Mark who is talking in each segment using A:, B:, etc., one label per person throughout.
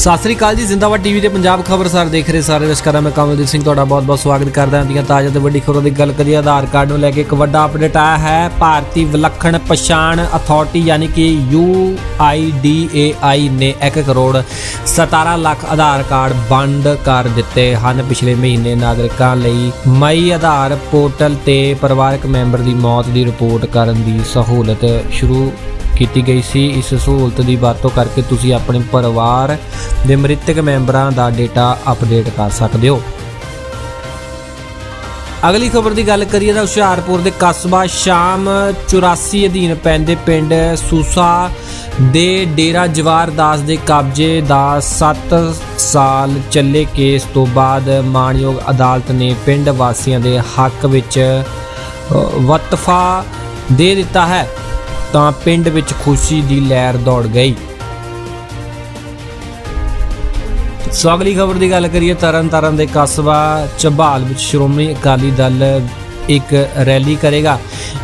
A: ਸਤਿ ਸ੍ਰੀ ਅਕਾਲ ਜੀ, ਜ਼ਿੰਦਾਬਾਦ ਟੀਵੀ ਤੇ ਪੰਜਾਬ ਖਬਰਸਾਰ ਦੇਖ ਰਹੇ ਸਾਰੇ ਦਰਸ਼ਕਾਂ ਮੈਂ ਕਮਲਦੀਪ ਸਿੰਘ, ਤੁਹਾਡਾ ਬਹੁਤ-ਬਹੁਤ ਸਵਾਗਤ ਕਰਦਾ ਹਾਂ। ਦੀਆਂ ਤਾਜ਼ਾ ਤੇ ਵੱਡੀ ਖਬਰਾਂ ਦੀ ਗੱਲ ਕਰੀਏ, ਆਧਾਰ ਕਾਰਡ ਨੂੰ ਲੈ ਕੇ ਇੱਕ ਵੱਡਾ ਅਪਡੇਟ ਆਇਆ ਹੈ। ਭਾਰਤੀ ਵਿਲੱਖਣ ਪਛਾਣ ਅਥਾਰਟੀ ਯਾਨੀ ਕਿ UIDAI ਨੇ 1 ਕਰੋੜ 17 ਲੱਖ ਆਧਾਰ ਕਾਰਡ ਬੰਦ ਕਰ ਦਿੱਤੇ ਹਨ। ਪਿਛਲੇ ਮਹੀਨੇ ਨਾਗਰਿਕਾਂ ਲਈ ਮਈ ਆਧਾਰ ਪੋਰਟਲ ਤੇ ਪਰਿਵਾਰਕ ਮੈਂਬਰ ਦੀ ਮੌਤ ਦੀ ਰਿਪੋਰਟ ਕਰਨ ਦੀ ਸਹੂਲਤ ਸ਼ੁਰੂ ਕੀਤੀ ਗਈ ਸੀ। ਇਸ ਸਹੂਲਤ ਦੀ ਵਰਤੋਂ ਕਰਕੇ ਤੁਸੀਂ ਆਪਣੇ ਪਰਿਵਾਰ ਦੇ ਮ੍ਰਿਤਕ ਮੈਂਬਰਾਂ ਦਾ ਡੇਟਾ ਅਪਡੇਟ ਕਰ ਸਕਦੇ ਹੋ। ਅਗਲੀ ਖਬਰ ਦੀ ਗੱਲ ਕਰੀਏ ਤਾਂ ਹੁਸ਼ਿਆਰਪੁਰ ਦੇ ਕਸਬਾ ਸ਼ਾਮ 84 ਅਧੀਨ ਪੈਂਦੇ ਪਿੰਡ ਸੂਸਾ ਦੇ ਡੇਰਾ ਜਵਾਰ ਦਾਸ ਦੇ ਕਬਜ਼ੇ ਦਾ 7 ਸਾਲ ਚੱਲੇ ਕੇਸ ਤੋਂ ਬਾਅਦ ਮਾਣਯੋਗ ਅਦਾਲਤ ਨੇ ਪਿੰਡ ਵਾਸੀਆਂ ਦੇ ਹੱਕ ਵਿੱਚ ਵਤਫਾ ਦੇ ਦਿੱਤਾ ਹੈ। ਤਾਂ ਪਿੰਡ ਵਿੱਚ ਖੁਸ਼ੀ ਦੀ ਲਹਿਰ ਦੌੜ ਗਈ। ਸੋ ਅਗਲੀ ਖਬਰ ਦੀ ਗੱਲ ਕਰੀਏ, ਤਰਨਤਾਰਨ ਦੇ ਕਸਬਾ ਝਬਾਲ ਵਿੱਚ ਸ਼੍ਰੋਮਣੀ ਅਕਾਲੀ ਦਲ ਇੱਕ ਰੈਲੀ ਕਰੇਗਾ,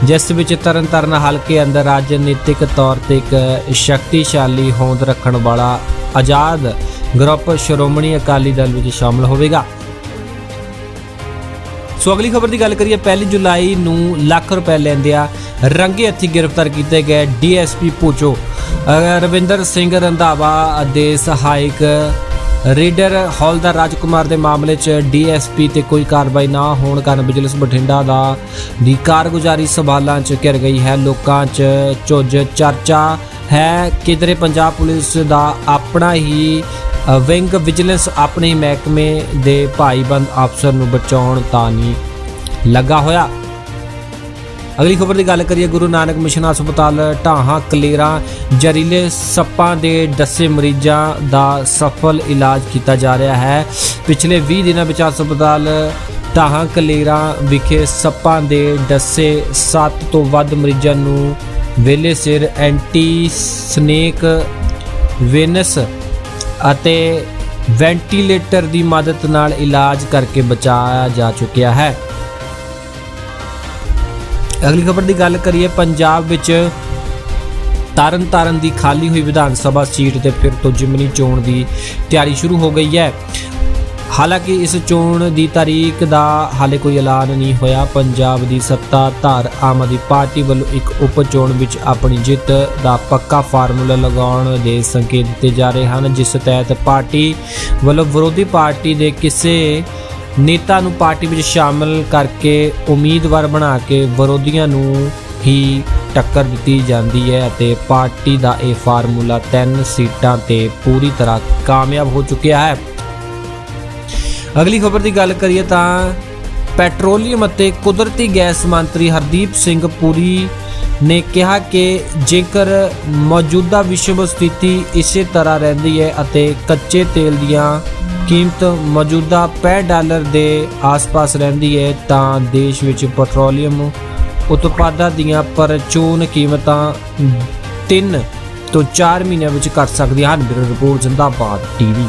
A: ਜਿਸ ਵਿੱਚ ਤਰਨ ਤਾਰਨ ਹਲਕੇ ਅੰਦਰ ਰਾਜਨੀਤਿਕ ਤੌਰ ਤੇ ਇੱਕ ਸ਼ਕਤੀਸ਼ਾਲੀ ਹੋਂਦ ਰੱਖਣ ਵਾਲਾ ਆਜ਼ਾਦ ਗਰੁੱਪ ਸ਼੍ਰੋਮਣੀ ਅਕਾਲੀ ਦਲ ਵਿੱਚ ਸ਼ਾਮਲ ਹੋਵੇਗਾ। ਸੋ ਅਗਲੀ ਖਬਰ ਦੀ ਗੱਲ ਕਰੀਏ 1 ਜੁਲਾਈ ਨੂੰ ਲੱਖ ਰੁਪਏ ਲੈਂਦਿਆਂ ਰੰਗੇ ਹੱਥੀ ਗ੍ਰਿਫਤਾਰ ਕੀਤੇ ਗਏ ਡੀਐਸਪੀ ਪੂਚੋ ਅ, ਰਵਿੰਦਰ ਸਿੰਘ ਰੰਧਾਵਾ ਦੇ ਸਹਾਇਕ ਰੀਡਰ ਹੌਲਦਾਰ ਰਾਜਕੁਮਾਰ ਦੇ ਮਾਮਲੇ 'ਚ ਡੀਐਸਪੀ ਤੇ ਕੋਈ ਕਾਰਵਾਈ ਨਾ ਹੋਣ ਕਾਰਨ ਵਿਜੀਲੈਂਸ ਬਠਿੰਡਾ ਦਾ ਦੀ ਕਾਰਗੁਜ਼ਾਰੀ ਸਵਾਲਾਂ 'ਚ ਘਿਰ ਗਈ ਹੈ। ਲੋਕਾਂ 'ਚ ਝੁੱਜ ਚਰਚਾ ਹੈ। ਕਿਧਰੇ ਪੰਜਾਬ ਪੁਲਿਸ ਦਾ ਆਪਣਾ ਹੀ ਵਿੰਗ ਵਿਜੀਲੈਂਸ ਆਪਣੇ ਮਹਿਕਮੇ ਦੇ ਭਾਈਬੰਦ ਅਫਸਰ ਨੂੰ ਬਚਾਉਣ ਤਾਂ ਨਹੀਂ ਲੱਗਾ ਹੋਇਆ। ਅਗਲੀ ਖਬਰ ਦੀ ਗੱਲ ਕਰੀਏ, ਗੁਰੂ ਨਾਨਕ ਮਿਸ਼ਨ ਹਸਪਤਾਲ ਢਾਹਾਂ ਕਲੇਰਾ, ਜ਼ਹਿਰੀਲੇ ਸੱਪਾਂ ਦੇ ਦੱਸੇ ਮਰੀਜ਼ਾਂ ਦਾ ਸਫਲ ਇਲਾਜ ਕੀਤਾ ਜਾ ਰਿਹਾ ਹੈ। ਪਿਛਲੇ 20 ਦਿਨਾਂ ਵਿੱਚ ਹਸਪਤਾਲ ਢਾਹਾਂ ਕਲੇਰਾ ਵਿਖੇ ਸੱਪਾਂ ਦੇ ਦੱਸੇ 7 ਤੋਂ ਵੱਧ ਮਰੀਜ਼ਾਂ ਨੂੰ ਵੇਲੇ ਸਿਰ ਐਂਟੀ ਸਨੇਕ ਵੇਨਸ ਅਤੇ ਵੈਂਟੀਲੇਟਰ ਦੀ ਮਦਦ ਨਾਲ ਇਲਾਜ ਕਰਕੇ ਬਚਾਇਆ ਜਾ ਚੁੱਕਿਆ ਹੈ। ਅਗਲੀ ਖਬਰ ਦੀ ਗੱਲ ਕਰੀਏ, ਪੰਜਾਬ ਵਿੱਚ ਤਰਨ ਤਾਰਨ ਦੀ ਖਾਲੀ ਹੋਈ ਵਿਧਾਨ ਸਭਾ ਸੀਟ ਤੇ ਫਿਰ ਤੋਂ ਜਿਮਨੀ ਚੋਣ ਦੀ ਤਿਆਰੀ ਸ਼ੁਰੂ ਹੋ ਗਈ ਹੈ। ਹਾਲਾਂਕਿ ਇਸ ਚੋਣ ਦੀ ਤਾਰੀਖ ਦਾ ਹਾਲੇ ਕੋਈ ਐਲਾਨ ਨਹੀਂ ਹੋਇਆ। ਪੰਜਾਬ ਦੀ ਸੱਤਾ ਧਾਰ ਆਮ ਆਦਮੀ ਪਾਰਟੀ ਵੱਲੋਂ ਇੱਕ ਉਪ ਚੋਣ ਵਿੱਚ ਆਪਣੀ ਜਿੱਤ ਦਾ ਪੱਕਾ ਫਾਰਮੂਲਾ ਲਗਾਉਣ ਦੇ ਸੰਕੇਤ ਦਿੱਤੇ ਜਾ ਰਹੇ ਹਨ, ਜਿਸ ਤਹਿਤ ਪਾਰਟੀ ਵੱਲੋਂ ਵਿਰੋਧੀ ਪਾਰਟੀ ਦੇ ਕਿਸੇ ਨੇਤਾ ਨੂੰ ਪਾਰਟੀ ਵਿੱਚ ਸ਼ਾਮਲ ਕਰਕੇ ਉਮੀਦਵਾਰ ਬਣਾ ਕੇ ਵਿਰੋਧੀਆਂ ਨੂੰ ਹੀ ਟੱਕਰ ਦਿੱਤੀ ਜਾਂਦੀ ਹੈ ਅਤੇ ਪਾਰਟੀ ਦਾ ਇਹ ਫਾਰਮੂਲਾ ਤਿੰਨ ਸੀਟਾਂ ਤੇ ਪੂਰੀ ਤਰ੍ਹਾਂ ਕਾਮਯਾਬ ਹੋ ਚੁੱਕਿਆ ਹੈ। ਅਗਲੀ ਖਬਰ ਦੀ ਗੱਲ ਕਰੀਏ ਤਾਂ ਪੈਟਰੋਲੀਅਮ ਅਤੇ ਕੁਦਰਤੀ ਗੈਸ ਮੰਤਰੀ ਹਰਦੀਪ ਸਿੰਘ ਪੁਰੀ ਨੇ ਕਿਹਾ ਕਿ ਜੇਕਰ ਮੌਜੂਦਾ ਵਿਸ਼ਵ ਸਥਿਤੀ ਇਸੇ ਤਰ੍ਹਾਂ ਰਹਿੰਦੀ ਹੈ ਅਤੇ ਕੱਚੇ ਤੇਲ ਦੀਆਂ ਕੀਮਤ ਮੌਜੂਦਾ 65 ਡਾਲਰ ਦੇ ਆਸ-ਪਾਸ ਰਹਿੰਦੀ ਹੈ, ਤਾਂ ਦੇਸ਼ ਵਿੱਚ ਪੈਟਰੋਲੀਅਮ ਉਤਪਾਦਾਂ ਦੀਆਂ ਪਰਚੂਨ ਕੀਮਤਾਂ 3 ਤੋਂ 4 ਮਹੀਨਿਆਂ ਵਿੱਚ ਘਟ ਸਕਦੀਆਂ ਹਨ। Bureau report, Zindabad TV.